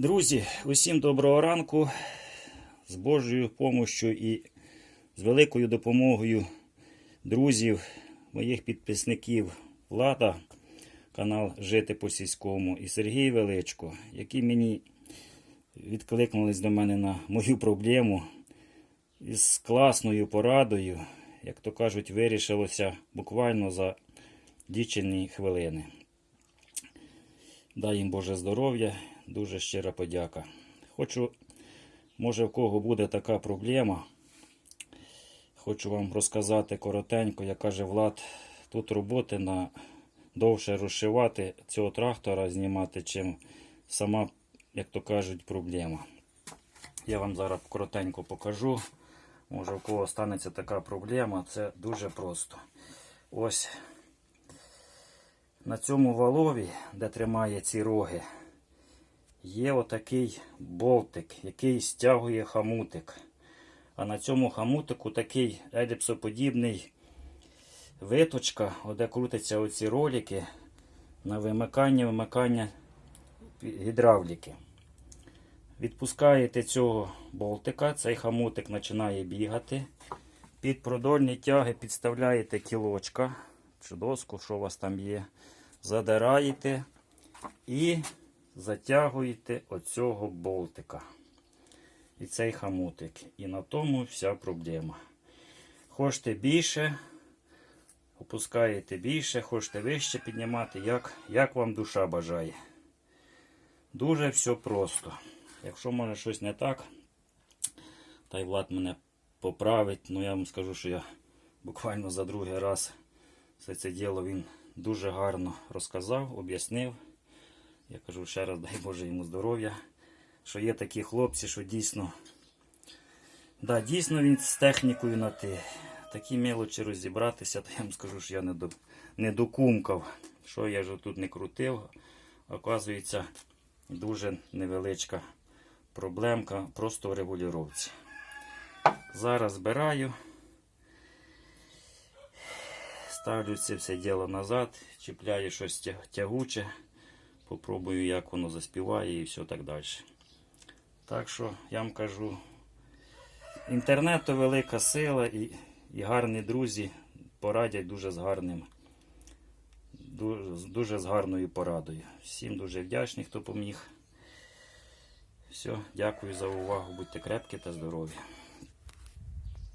Друзі, усім доброго ранку. З Божою допомогою і з великою допомогою друзів, моїх підписників Влада, канал Жити по сільському і Сергій Величко, які мені відкликнулись до мене на мою проблему із класною порадою, як то кажуть, вирішилося буквально за дічені хвилини. Дай їм Боже здоров'я, дуже щира подяка. Хочу, може, в кого буде така проблема. Хочу вам розказати коротенько, як каже Влад, тут роботи на довше розшивати цього трактора, знімати, чим сама, як то кажуть, проблема. Я вам зараз коротенько покажу. Може, у кого станеться така проблема, це дуже просто. Ось на цьому валові, де тримає ці роги, є отакий болтик, який стягує хамутик. А на цьому хамутику такий еліпсоподібний виточка, де крутяться оці ролики на вимикання, вимикання гідравліки. Відпускаєте цього болтика, цей хамутик починає бігати. Під продольні тяги підставляєте кілочка чи доску, що у вас там є. Задираєте і затягуєте оцього болтика. І цей хамутик. І на тому вся проблема. Хочете більше, опускаєте більше, хочете вище піднімати, як, як вам душа бажає. Дуже все просто. Якщо може щось не так, та й Влад мене поправить, ну я вам скажу, що я буквально за другий раз все це діло він дуже гарно розказав, об'яснив. Я кажу ще раз, дай Боже йому здоров'я. Що є такі хлопці, що дійсно, да, дійсно він з технікою на ти. Такі мелочі розібратися, то я вам скажу, що я не, до, не докумкав. Що я ж тут не крутив. Оказується, дуже невеличка проблемка просто в регулювання. Зараз збираю. Ставлю це все діло назад, чіпляю щось тягуче, попробую, як воно заспіває і все так далі. Так що я вам кажу, інтернет то велика сила і, і гарні друзі порадять дуже з гарним, дуже, дуже з гарною порадою. Всім дуже вдячний, хто поміг. Все, дякую за увагу. Будьте крепкі та здорові.